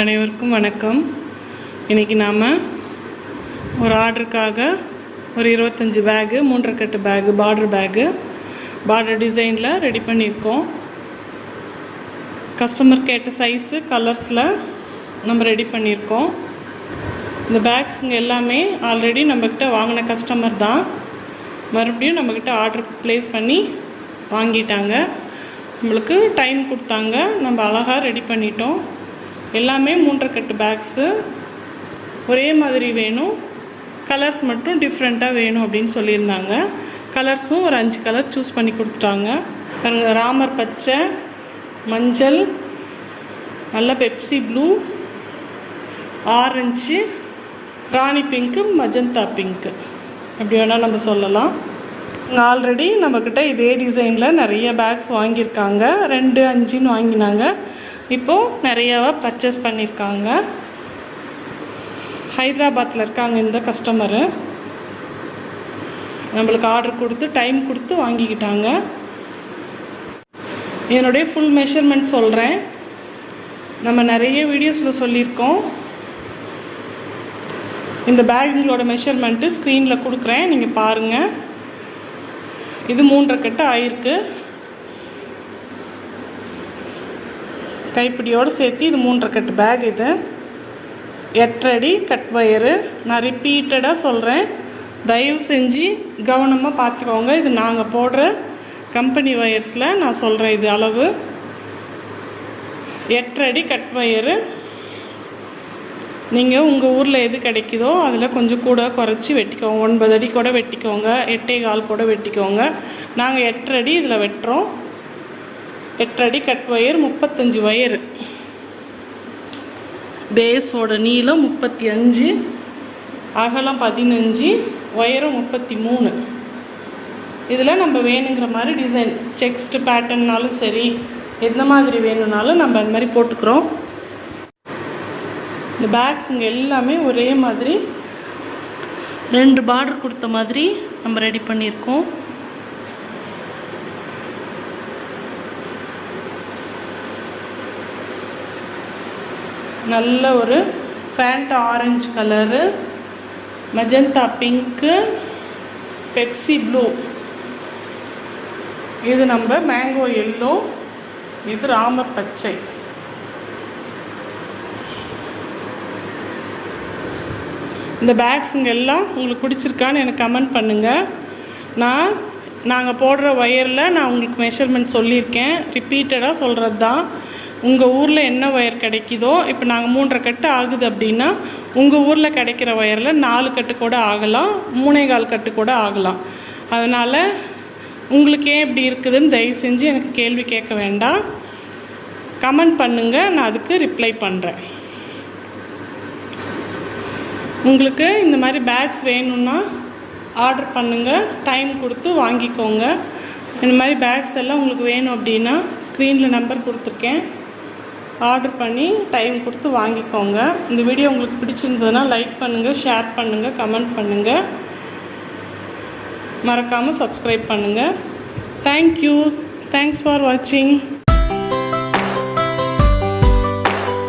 அனைவருக்கும் வணக்கம். இன்றைக்கி நாம் ஒரு ஆர்டருக்காக ஒரு இருபத்தஞ்சி பேகு மூன்றரை கட்டு பேகு பார்டர் பேகு பார்டர் டிசைனில் ரெடி பண்ணியிருக்கோம். கஸ்டமர் கேட்ட சைஸு கலர்ஸில் நம்ம ரெடி பண்ணியிருக்கோம். இந்த பேக்ஸுங்க எல்லாமே ஆல்ரெடி நம்மக்கிட்ட வாங்கின கஸ்டமர் தான். மறுபடியும் நம்மக்கிட்ட ஆர்டர் ப்ளேஸ் பண்ணி வாங்கிட்டாங்க. நம்மளுக்கு டைம் கொடுத்தாங்க. நம்ம அழகாக ரெடி பண்ணிட்டோம். எல்லாமே மூன்றரை கட்டு பேக்ஸு ஒரே மாதிரி வேணும். கலர்ஸ் மட்டும் டிஃப்ரெண்ட்டாக வேணும் அப்படின்னு சொல்லியிருந்தாங்க. கலர்ஸும் ஒரு அஞ்சு கலர் சூஸ் பண்ணி கொடுத்துட்டாங்க. ராமர் பச்சை மஞ்சள் நல்ல பெப்சி ப்ளூ ஆரஞ்சு ராணி பிங்க்கு மஜந்தா பிங்க்கு. எப்படி வேணால் நம்ம சொல்லலாம். ஆல்ரெடி நம்மக்கிட்ட இதே டிசைனில் நிறைய பேக்ஸ் வாங்கியிருக்காங்க. ரெண்டு அஞ்சுன்னு வாங்கினாங்க. இப்போது நிறையாவாக பர்ச்சேஸ் பண்ணியிருக்காங்க. ஹைதராபாத்தில் இருக்காங்க இந்த கஸ்டமரு நம்மளுக்கு ஆர்டர் கொடுத்து டைம் கொடுத்து வாங்கிக்கிட்டாங்க. என்னுடைய ஃபுல் மெஷர்மெண்ட் சொல்கிறேன் நம்ம நிறைய வீடியோஸில் சொல்லியிருக்கோம். இந்த பேக்குங்களோட மெஷர்மெண்ட்டு ஸ்க்ரீனில் கொடுக்குறேன். நீங்கள் பாருங்கள் இது மூன்றரை கட்டு ஆயிருக்கு. கைப்பிடியோடு சேர்த்து இது மூன்றரை கட்டு பேக் இது. எட்டடி கட் வயரு நான் ரிப்பீட்டடாக சொல்கிறேன் தயவு செஞ்சு கவனமாக பார்த்துக்கோங்க இது நாங்கள் போடுற கம்பெனி வயர்ஸில் நான் சொல்கிறேன் இது அளவு. எட்டடி கட் வயரு நீங்கள் உங்கள் ஊரில் எது கிடைக்குதோ அதில் கொஞ்சம் கூட குறைச்சி வெட்டிக்கோங்க. ஒன்பது அடி கூட வெட்டிக்கோங்க. எட்டே கால் கூட வெட்டிக்கோங்க. நாங்கள் எட்டரை இதில் வெட்டுறோம். எட்டடி கட் ஒயர் முப்பத்தஞ்சு ஒயரு. பேஸோட நீளம் முப்பத்தி அஞ்சு அகலம் பதினஞ்சு ஒயரும் முப்பத்தி மூணு. இதில் நம்ம வேணுங்கிற மாதிரி டிசைன் செக்ஸ்டு பேட்டர்ன்னாலும் சரி எந்த மாதிரி வேணும்னாலும் நம்ம அந்த மாதிரி போட்டுக்கிறோம். இந்த பேக்ஸுங்க எல்லாமே ஒரே மாதிரி ரெண்டு பார்டர் கொடுத்த மாதிரி நம்ம ரெடி பண்ணியிருக்கோம். நல்ல ஒரு Fanta orange colour magenta pink Pepsi blue இது நம்ம மேங்கோ எல்லோ இது ராமர் பச்சை. இந்த பேக்ஸுங்க எல்லாம் உங்களுக்கு பிடிச்சிருக்கான்னு எனக்கு கமெண்ட் பண்ணுங்கள் நான் நாங்கள் போடுற ஒயரில் நான் உங்களுக்கு மெஷர்மெண்ட் சொல்லியிருக்கேன். ரிப்பீட்டடாக சொல்கிறது தான் உங்கள் ஊரில் என்ன ஒயர் கிடைக்குதோ இப்போ நாங்கள் மூன்றரை கட்டு ஆகுது அப்படின்னா உங்கள் ஊரில் கிடைக்கிற ஒயரில் நாலு கட்டு கூட ஆகலாம் மூணே கால் கட்டு கூட ஆகலாம். அதனால் உங்களுக்கு ஏன் இப்படி இருக்குதுன்னு தயவு செஞ்சு எனக்கு கேள்வி கேட்க வேண்டாம். கமெண்ட் பண்ணுங்கள் நான் அதுக்கு ரிப்ளை பண்ணுறேன் உங்களுக்கு இந்த மாதிரி பேக்ஸ் வேணும்னா ஆர்டர் பண்ணுங்கள் டைம் கொடுத்து வாங்கிக்கோங்க. இந்த மாதிரி பேக்ஸ் எல்லாம் உங்களுக்கு வேணும் அப்படின்னா ஸ்க்ரீனில் நம்பர் கொடுத்துருக்கேன். ஆர்டர் பண்ணி டைம் கொடுத்து வாங்கிக்கோங்க. இந்த வீடியோ உங்களுக்கு பிடிச்சிருந்ததுன்னா லைக் பண்ணுங்கள் ஷேர் பண்ணுங்கள் கமெண்ட் பண்ணுங்கள் மறக்காமல் சப்ஸ்கிரைப் பண்ணுங்கள் தேங்க்யூ தேங்க்ஸ் ஃபார் வாட்சிங்